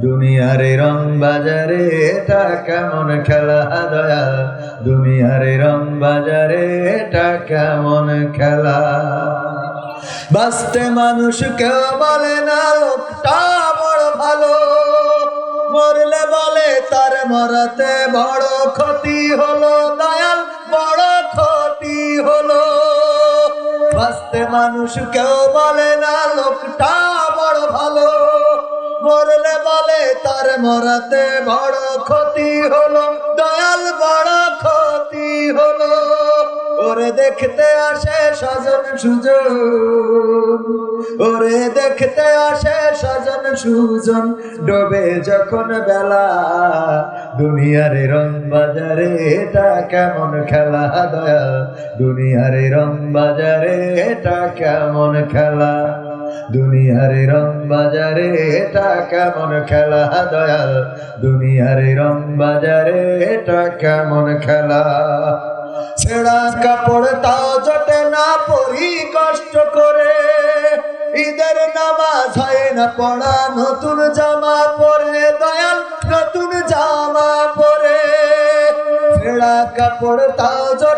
দুনিয়ারে রং বাজারে এটা কেমন খেলা দয়াল দুনিয়ারে রং বাজারে এটা কেমন খেলা? বাঁচতে মানুষ কেউ বলে না, লোকটা বড় ভালো। মরলে বলে তার মরাতে বড় ক্ষতি হলো, দয়াল বড় ক্ষতি হলো। বাঁচতে মানুষ কেউ বলে না, লোকটা বড় ভালো। মরলে বলে, তার মরাতে বড় ক্ষতি হলো, দয়াল বড় ক্ষতি হলো। ওরে দেখতে আসে সজন সুজন, ওরে দেখতে আসে সজন সুজন। ডোবে যখন বেলা, দুনিয়ারে রং বাজারে এটা কেমন খেলা দয়া দুনিয়ারে রং বাজারে এটা কেমন খেলা? দুনিয়ারে রং বাজারে, এটা কেমন খেলা দয়াল? দুনিয়ারে রং বাজারে, এটা কেমন খেলা? ছেঁড়া কাপড় তাও জটে না, পরি কষ্ট করে। ঈদের নামাজ হয় না পড়া, নতুন জামা পরে, দয়াল, নতুন জামা পরে। ছেঁড়া কাপড় তাও জটে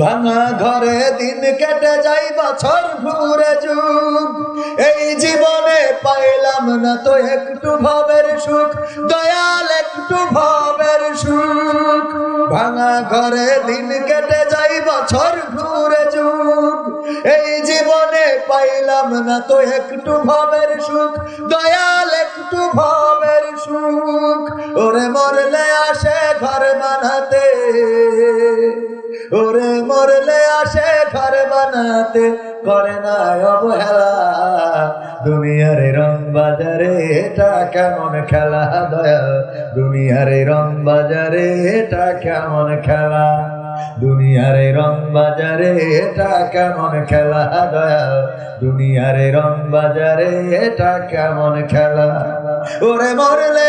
ভাঙা ঘরে দিন কেটে যাই বছর ঘুরে যুগ। এই জীবনে পাইলাম না তো একটু ভবের সুখ, দয়াল একটু ভবের সুখ। ভাঙা ঘরে দিন কেটে যাই বছর ঘুরে যুগ। এই জীবনে পাইলাম না তো একটু ভবের সুখ, দয়াল একটু ভবের সুখ। ওরে মরলে আসে ঘর বানাতে। ওরে মরলে আসে ঘর বানাতে, করে না অবহেলা। দুনিয়ারে রং বাজারে এটা কেমন খেলা দয়া দুনিয়ারে রং বাজারে এটা কেমন খেলা? দুনিয়ারে রং বাজারে এটা কেমন খেলা দয়া দুনিয়ারে রং বাজারে এটা কেমন খেলা? ওরে মরলে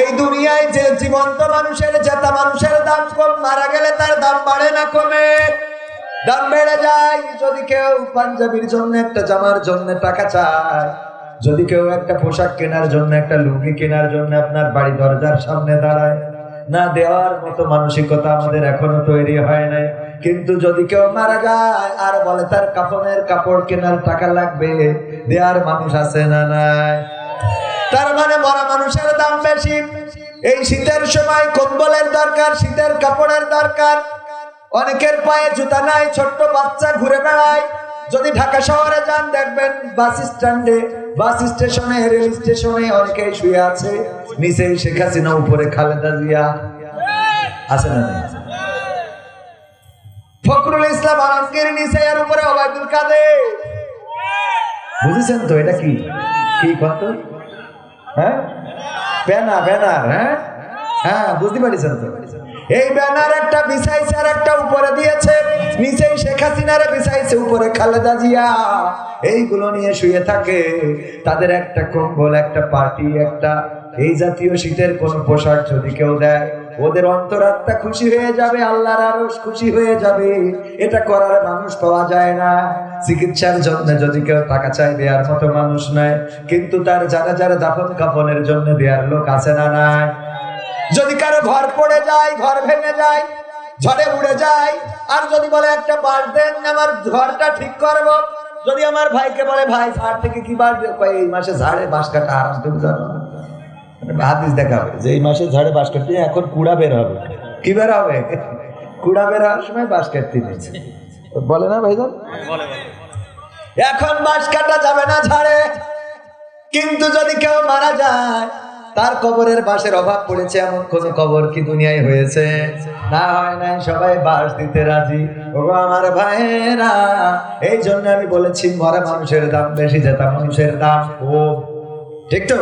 এই দুনিয়ায় যে জীবন্ত মানুষের জেতা মানুষের দাম কম, মারা গেলে তার দাম বাড়ে না কমে। দাম বেড়ে যায়। যদি কেউ পাঞ্জাবির জন্য একটা জামার জন্য টাকা চায়, যদি কেউ একটা পোশাক কেনার জন্য, একটা লুঙ্গি কেনার জন্য আপনার বাড়ি দরজার সামনে দাঁড়ায়, না দেওয়ার মতো মানসিকতা আমাদের এখনও তৈরি হয় নাই। কিন্তু যদি কেউ মারা যায়, আর বলে তার কাপড়ের কাপড় কেনার টাকা লাগবে, দেওয়ার মানুষ আছে না নাই? তার মানে মরা মানুষের দাম বেশি। এই শীতের সময় কম্বলের দরকার, শীতের কাপড়ের দরকার। অনেকের পায়ে জুতা নাই, ছোট্ট বাচ্চা ঘুরে বেড়ায়। যদি ঢাকা শহরে যান, দেখবেন বাস স্ট্যান্ডে, বাস স্টেশনে, রেল স্টেশনে অনেকেই শুয়ে আছে। নিচে শেখ হাসিনা, উপরে খালেদা জিয়া। আছে না ফখরুল ইসলাম আলমগীর নিচে এর উপরে ওবায়দুল কাদের। বুঝেছেন তো এটা কি? কি কত হ্যাঁ? ব্যানার ব্যানার হ্যাঁ? হ্যাঁ বুঝতে পারিছেন তো? এই ব্যানার একটা বিছাইছে আর একটা উপরে দিয়েছে, নিচেই শেখ হাসিনারে বিছাইছে উপরে খালেদা জিয়া। এইগুলো নিয়ে শুয়ে থাকে। তাদের একটা কম্বল, একটা পার্টি একটা এই জাতীয় শীতের কোন পোশাক যদি কেউ দেয়, ওদের অন্তরাত্মা খুশি হয়ে যাবে, আল্লাহর আরও খুশি হয়ে যাবে। এটা করার মানুষ পাওয়া যায় না। চিকিৎসার জন্য যদি কেউ টাকা চায় দেওয়ার মতো মানুষ নয় কিন্তু তার যারা যারা দাফন কাফনের জন্য দেওয়ার লোক আছে না নাই? যদি কারও ঘর পড়ে যায়, ঘর ভেঙে যায়, ঝড়ে উড়ে যায়, আর যদি বলে একটা বাস দেন, আমার ঘরটা ঠিক করব। যদি আমার ভাইকে বলে, ভাই, ঝাড় থেকে কি বাস? এই মাসে ঝাড়ে বাস কাটা জানো না মানে হাদিস যে, এই মাসে ঝাড়ে বাস কাটতে, এখন কুড়া বের হবে। কি বের হবে? কুড়া বের হওয়ার সময় বাস কাটতে নিয়েছে বলে না ভাইজান? এখন বাস কাটা যাবে না ঝাড়ে। কিন্তু যদি কেউ মারা যায়, তার কবরের বাসের অভাব পড়েছে, এমন কোন কবর কি দুনিয়ায় হয়েছে? না হয় নাই, সবাই বাস দিতে রাজি। ও আমার ভাইয়েরা এই জন্য আমি বলেছি, মরা মানুষের দাম বেশি, যেটা মানুষের দাম ও ঠিক তো?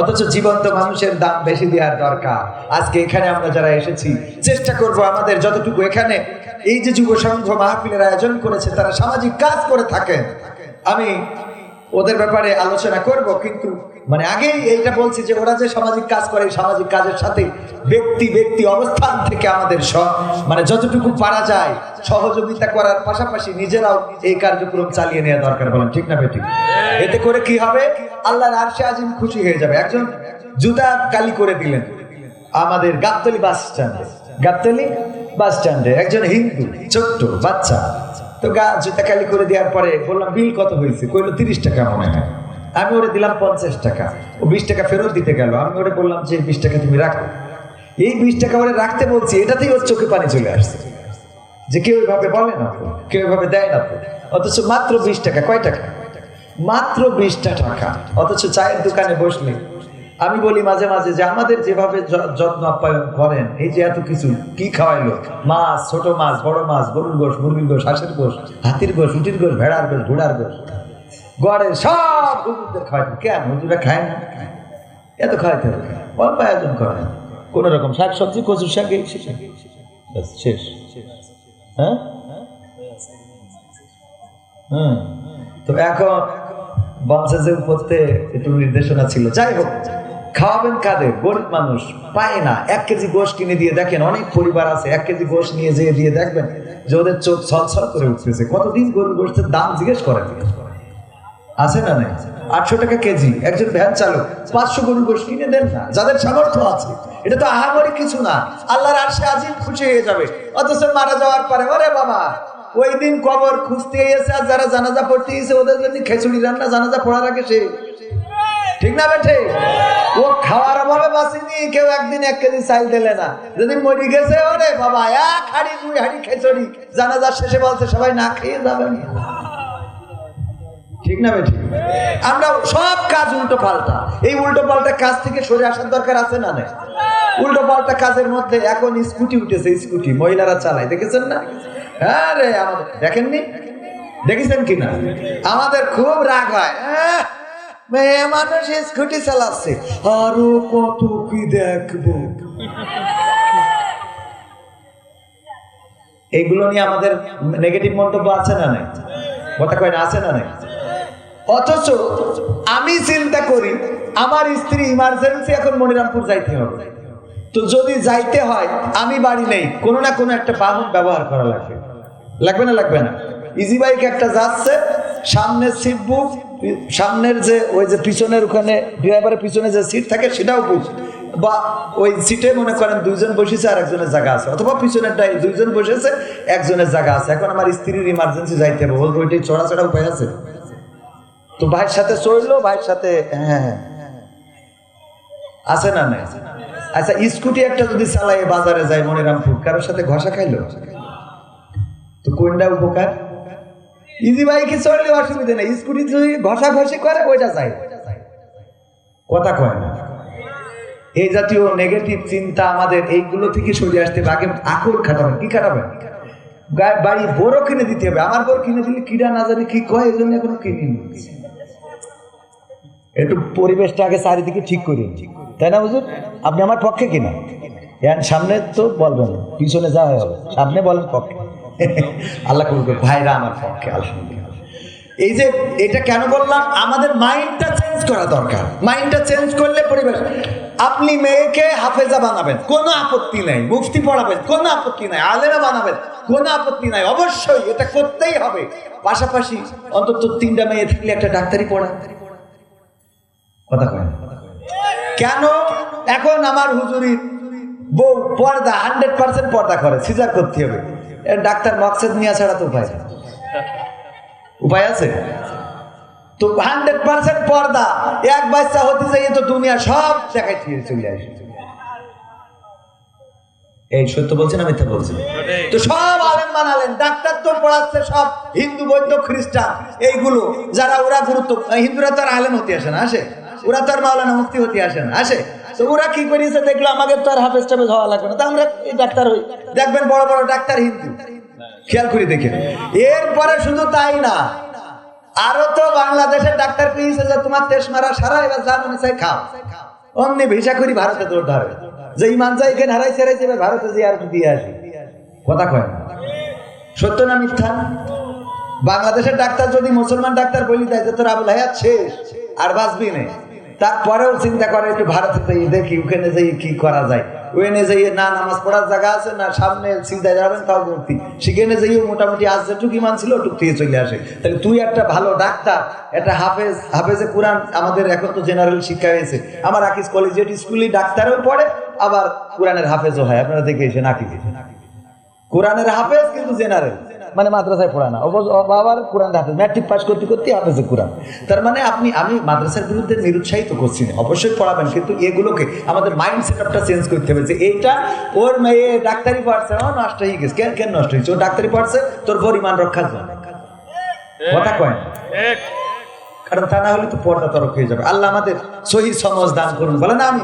অথচ জীবন্ত মানুষের দাম বেশি দেওয়ার দরকার। আজকে এখানে আমরা যারা এসেছি, চেষ্টা করব আমাদের যতটুকু এখানে এই যে যুব সংঘ মাহফিলের আয়োজন করেছে, তারা সামাজিক কাজ করে থাকেন। আমি ওদের ব্যাপারে আলোচনা করব, কিন্তু মানে আগেই এইটা বলছি যে ওরা যে সামাজিক কাজ করে সামাজিক কাজের সাথে ব্যক্তি ব্যক্তি অবস্থান থেকে আমাদের সব মানে যতটুকু পারা যায় সহযোগিতা করার পাশাপাশি নিজেরাও এই কার্যক্রম চালিয়ে নেওয়া দরকার বলেন, ঠিক না বেঠিক? এতে করে কি হবে? আল্লাহর আরশে আজিম খুশি হয়ে যাবে। একজন জুতা কালি করে দিলেন। আমাদের গাবতলি বাস স্ট্যান্ডে। গাবতলি বাস স্ট্যান্ডে একজন হিন্দু, ছোট্ট বাচ্চা। তো গা, জুতা কালি করে দেওয়ার পরে বললাম, বিল কত হয়েছে? কইলো, তিরিশ টাকা মনে হয়। আমি ওরে দিলাম পঞ্চাশ টাকা। ও বিশ টাকা ফেরত দিতে গেল। আমি ওরে বললাম যে বিশ টাকা তুমি রাখো। এই বিশ টাকা ওরে রাখতে বলছি, এটাতেই ওর চোখে পানি চলে আসছে। যে কেউ এভাবে বলে না কেউ এভাবে দেয় না তো অথচ মাত্র বিশ টাকা, কয় টাকা? মাত্র বিশটা টাকা। অথচ চায়ের দোকানে বসলে, আমি বলি মাঝে মাঝে যে আমাদের যেভাবে যত্ন আপ্যায়ন করেন, এই যে এত কিছু, কি খাওয়াইলো? মাছ, ছোট মাছ, বড় মাছ, গরুর গোশ, মুরগির গোশ, হাঁসের গোশ, হাতির গোশ, উটির গোশ, ভেড়ার গোশ, ঘোড়ার গোশ। গড়ের সব হুজুরদের খাওয়াইতো কেন? হুজুরা খায় না? এত খাওয়াইতে হবে। অল্প আয়োজন করেন। কোন রকম শাক সবজি, কচুর শাক, এই শেষ। হ্যাঁ? তো এখন বংশের করতে একটু নির্দেশনা ছিল। যাই হোক, খাওয়াবেন কাদের? গরিব মানুষ পায় না। এক কেজি গোশ কিনে দিয়ে দেখেন, অনেক পরিবার আছে, এক কেজি গোশ নিয়ে যেয়ে দিয়ে দেখবেন যে ওদের চোখ ছলছল করে উঠতেছে। কতদিন গরুর গোষ্ঠের দাম জিজ্ঞেস করেন? আছে না নাই? আটশো টাকা কেজি, একজন ভ্যান চালক, পাঁচশো গরুর গোশ কিনে দেন না, যাদের সামর্থ্য আছে। এটা তো আহামরি কিছু না, আল্লাহর আরশে আজিম খুশি হয়ে যাবে। অথচ মারা যাওয়ার পরে, ওরে বাবা, ওই দিন কবর খুঁজতে এসে আর যারা জানাজা পড়তে এসে ওদের জন্য খেচুড়ি রান্না, জানাজা পড়ার আগে সে। ঠিক না বেঠে? ও খাওয়ার অভাবে বাঁচিনি, কেউ একদিন এক কেজি চাইল দিলে না। যদি মরি গেছে, ওরে বাবা, এক হাড়ি, দুই হাড়ি খেচড়ি, জানাজার শেষে বলছে, সবাই না খেয়ে যাবেন ঠিক না বেঠি আমরা সব কাজ উল্টো পাল্টা। এই উল্টো পাল্টা কাজ থেকে সরে আসার দরকার আছে না নাই? উল্টো পাল্টা কাজের মধ্যে এখন স্কুটি উঠেছে স্কুটি। মহিলারা চালায় দেখেছেন না? হ্যাঁ রে আমাদের দেখেননি? দেখেছেন কি না আমাদের খুব রাগ হয়। আহ, মেয়ে মানুষ স্কুটি চালাচ্ছে। আরও কত কি দেখব? এইগুলো নিয়ে আমাদের নেগেটিভ মন্তব্য আছে না নাই? কথা কয় না আছে না নাই? অথচ আমি চিন্তা করি, আমার স্ত্রী ইমার্জেন্সি এখন মনিরামপুর যাইতে হবে। তো যদি যাইতে হয়, আমি বাড়ি নেই, কোনো না কোনো একটা বাহন ব্যবহার করা লাগবে। লাগবে না লাগবে না? ইজি বাইক একটা যাচ্ছে, সামনের সিট বুক সামনের যে ওই যে পিছনের ওখানে ড্রাইভারের পিছনে যে সিট থাকে, সেটাও বুক বা ওই সিটে মনে করেন দুইজন বসেছে আর একজনের জায়গা আছে, অথবা পিছনের ডাই দুইজন বসেছে, একজনের জায়গা আছে। এখন আমার স্ত্রীর ইমার্জেন্সি যাইতে হবে। ওই ওইটাই চড়া চড়া উপায় আছে। তো ভাইয়ের সাথে চড়লো ভাইয়ের সাথে হ্যাঁ হ্যাঁ। আছে না নাই? আচ্ছা স্কুটি একটা যদি চালাই বাজারে যায় মনিরামপুর, কারোর সাথে ঘষা খাইলো? তো কোনটা উপকার? ইজি বাইকে চড়লে অসুবিধা নেই, স্কুটি যদি ঘষা ঘষি করে, ওইটা যায়। কথা কয় না। এই জাতীয় নেগেটিভ চিন্তা আমাদের এইগুলো থেকে সরে আসতে আগে আকল খাটাবেন, কি খাটাবেন? বাড়ি বড় কিনে দিতে হবে। আমার বড় কিনে দিলে কিরা না জানি কি কয় এই জন্য এখনও কিনিনি। একটু পরিবেশটা আগে চারিদিকে ঠিক করি। তাই না বুঝুন আপনি আমার পক্ষে কিনা? সামনে তো বলবেন পিছনে হয়ে হবে। সামনে বলেন পক্ষে। আল্লাহ করুক। ভাইরা আমার পক্ষে, আলহামদুলিল্লাহ। এই যে, এটা কেন বললাম? আমাদের মাইন্ডটা চেঞ্জ করা দরকার। মাইন্ডটা চেঞ্জ করলে পরিবেশ। আপনি মেয়েকে হাফেজা বানাবেন, কোনো আপত্তি নাই। মুফতি পড়াবেন, কোনো আপত্তি নাই। আলেমা বানাবেন, কোনো আপত্তি নাই। অবশ্যই এটা করতেই হবে। পাশাপাশি অন্তত তিনটা মেয়ে থাকলে একটা ডাক্তারি পড়া কথা কয় কেন? এখন আমার হুজুরি বউ পর্দা হান্ড্রেড পার্সেন্ট পর্দা করে, সিজার করতে হবে। ডাক্তার মকসেদ নিয়ে ছাড়া তো উপায় উপায় আছে? তো হান্ড্রেড পার্সেন্ট পর্দা, এক বাচ্চা হতে যাই তো দুনিয়া সব জায়গায় চলে আসে। এই সত্য বলছেন না মিথ্যা বলছেন তো সব আলেম বানালেন, ডাক্তার তো পড়াচ্ছে সব, হিন্দু, বৌদ্ধ, খ্রিস্টান, এইগুলো, যারা ওরা গুরুত্ব, হিন্দুরা তো আলেম হতে আসে না, আসে? ওরা তো আর মাওলানা মুক্তি হতে আসে না। আসে? তো ওরা কি করেছে দেখল? আমাকে তো আর হাফেজ টাফেজ হওয়া লাগবে না। তো আমরা এই ডাক্তার হই। দেখবেন বড় বড় ডাক্তার হিন্দু। খেয়াল করে দেখেন। এরপরে শুধু তাই না, আরও তো বাংলাদেশের ডাক্তার পেয়েছে যে, তোমার তেস মারা সারা এবার যা মনে চাই খাও। অমনি ভিসা করি ভারতে দৌড় ধরে। যে ইমান যাই এখানে হারাইছে হারাইছে এবার ভারতে যে আর দিয়ে আসি। কথা কয় সত্য না মিথ্যা? বাংলাদেশের ডাক্তার যদি মুসলমান ডাক্তার বলি দেয়, যে তোর আবুল হায়াত শেষ, আর বাঁচবি নেই তারপরেও চিন্তা করে একটু ভারতে যাই, দেখি ওখানে যাই, কি করা যায়। ওখানে যাই, না নামাজ পড়ার জায়গা আছে, না সামনে চিন্তায় যাবেন, তাও মূর্তি সেখানে যাইও মোটামুটি আজ যেটুকু ইমান ছিল, ওটুক থেকে চলে আসে। তাহলে তুই একটা ভালো ডাক্তার, একটা হাফেজ, হাফেজে কোরআন, আমাদের এখন তো জেনারেল শিক্ষা হয়েছে। আমার আকিস কলেজিয়েট স্কুলে ডাক্তারও পড়ে, আবার কোরআনের হাফেজও হয়। আপনারা দেখে এসে নাকি কোরআনের হাফেজ কিন্তু জেনারেল মানে মাদ্রাসায় পড়ায় না। আবার কোরআন হাফেজ ম্যাট্রিক পাস করতে করতে হাফেজে কোরআন। তার মানে আপনি, আমি মাদ্রাসার বিরুদ্ধে নিরুৎসাহিত করছি না। অবশ্যই পড়াবেন, কিন্তু এগুলোকে আমাদের মাইন্ড সেট সেটআপটা চেঞ্জ করতে হবে যে এইটা ওর মেয়ে ডাক্তারি পড়ছে ও নষ্ট হয়ে গেছে, কেন কেন নষ্ট হয়েছে? ও ডাক্তারি পড়ছে তোর পরিমাণ রক্ষার জন্য। কথা কয় কারণ তা না হলে তো পর্দা তরক হয়ে যাবে। আল্লাহ আমাদের সহি সমাজ দান করুন বলে না আমি